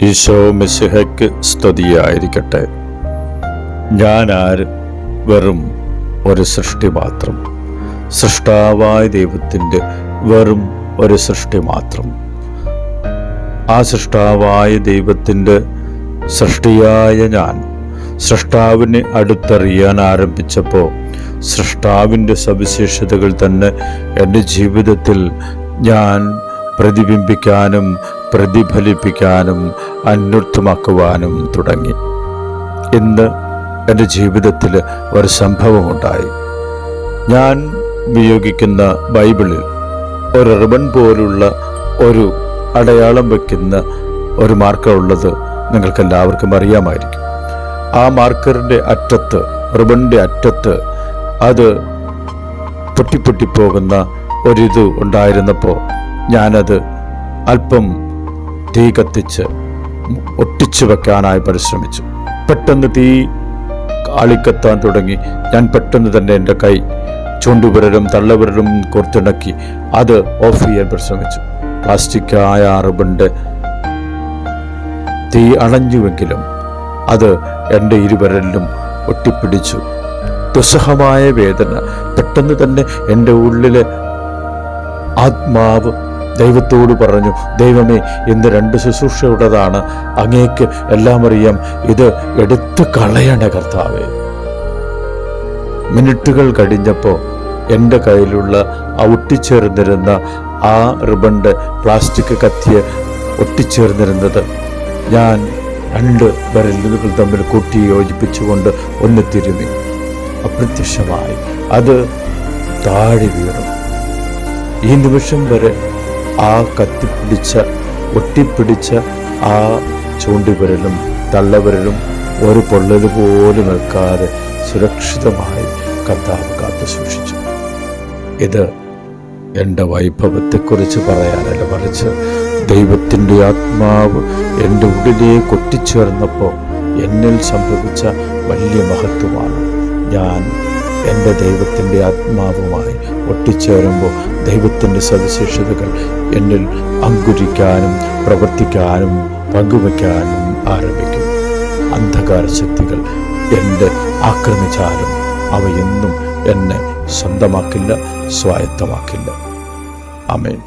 ഈശോ മിശിഹയ്ക്ക് സ്തുതിയായിരിക്കട്ടെ. ഞാൻ ആര് വെറും ഒരു സൃഷ്ടി മാത്രം സൃഷ്ടാവായ ദൈവത്തിന്റെ വെറും ഒരു സൃഷ്ടി മാത്രം. ആ സൃഷ്ടാവായ ദൈവത്തിന്റെ സൃഷ്ടിയായ ഞാൻ സൃഷ്ടാവിനെ അടുത്തറിയാൻ ആരംഭിച്ചപ്പോൾ സൃഷ്ടാവിന്റെ സവിശേഷതകൾ തന്നെ എന്റെ ജീവിതത്തിൽ ഞാൻ പ്രതിബിംബിക്കാനും പ്രതിഫലിപ്പിക്കാനും അന്വർത്ഥമാക്കുവാനും തുടങ്ങി. ഇന്ന് എന്റെ ജീവിതത്തിൽ ഒരു സംഭവമുണ്ടായി. ഞാൻ ഉപയോഗിക്കുന്ന ബൈബിളിൽ ഒരു റിബൺ പോലുള്ള ഒരു അടയാളം വയ്ക്കുന്ന ഒരു മാർക്കർ ഉള്ളത് നിങ്ങൾക്ക് എല്ലാവർക്കും അറിയാമായിരിക്കും. ആ മാർക്കറിന്റെ അറ്റത്ത് റിബണിന്റെ അറ്റത്ത് അത് പൊട്ടിപ്പൊട്ടിപ്പോകുന്ന ഒരിത് ഉണ്ടായിരുന്നപ്പോൾ ഞാനത് അല്പം തീ കത്തിച്ച് ഒട്ടിച്ചു വെക്കാനായി പരിശ്രമിച്ചു. പെട്ടെന്ന് തീ ആളിക്കത്താൻ തുടങ്ങി. ഞാൻ പെട്ടെന്ന് തന്നെ എന്റെ കൈ ചൂണ്ടുവിരലും തള്ളവിരലും കോർത്തിണക്കി അത് ഓഫ് ചെയ്യാൻ പരിശ്രമിച്ചു പ്ലാസ്റ്റിക് ആയ റിബണിന്റെ തീ അണഞ്ഞുവെങ്കിലും അത് എന്റെ ഇരുവരലിലും ഒട്ടിപ്പിടിച്ചു. ദുസ്സഹമായ വേദന പെട്ടെന്ന് തന്നെ എന്റെ ഉള്ളിലെ ആത്മാവ് ദൈവത്തോട് പറഞ്ഞു ദൈവമേ ഇന്ന് രണ്ട് ശുശ്രൂഷയുള്ളതാണ് അങ്ങേക്ക് എല്ലാം അറിയാം. ഇത് എടുത്തു കളയണ കർത്താവേ. മിനിറ്റുകൾ കഴിഞ്ഞപ്പോൾ എന്റെ കയ്യിലുള്ള ആ ഒട്ടിച്ചേർന്നിരുന്ന ആ റിബണ്ട് പ്ലാസ്റ്റിക് കത്തിയെ ഒട്ടിച്ചേർന്നിരുന്നത്. ഞാൻ രണ്ട് വിരലുകൾ തമ്മിൽ കൂട്ടി യോജിപ്പിച്ചുകൊണ്ട് ഒന്ന് തിരുമി അപ്രത്യക്ഷമായി. അത് താഴെ വീണു. ഈ നിമിഷം വരെ ആ കത്തിപ്പിടിച്ച ഒട്ടിപ്പിടിച്ച ആ ചൂണ്ടിവിരലും തള്ളവിരലും ഒരു പൊള്ളൽ പോലും നിൽക്കാതെ സുരക്ഷിതമായി കർത്താവ് കാത്തു സൂക്ഷിച്ചു ഇത് എന്റെ വൈഭവത്തെക്കുറിച്ച് പറയാനല്ല മറിച്ച് ദൈവത്തിന്റെ ആത്മാവ് എന്റെ ഉള്ളിലേക്ക് ഒട്ടിച്ചേർന്നപ്പോൾ എന്നിൽ സംഭവിച്ച വലിയ മഹത്വമാണ്. ഞാൻ എന്റെ ദൈവത്തിന്റെ ആത്മാവുമായി ഒട്ടിച്ചേരുമ്പോൾ ദൈവത്തിന്റെ സവിശേഷതകൾ എന്നിൽ അങ്കുരിക്കാനും പ്രവർത്തിക്കാനും പങ്കുവയ്ക്കാനും ആരംഭിക്കും. അന്ധകാര ശക്തികൾ എന്റെ ആക്രമിച്ചാലും അവയെന്നും എന്നെ സ്വന്തമാക്കില്ല സ്വായത്തമാക്കില്ല. അമേൻ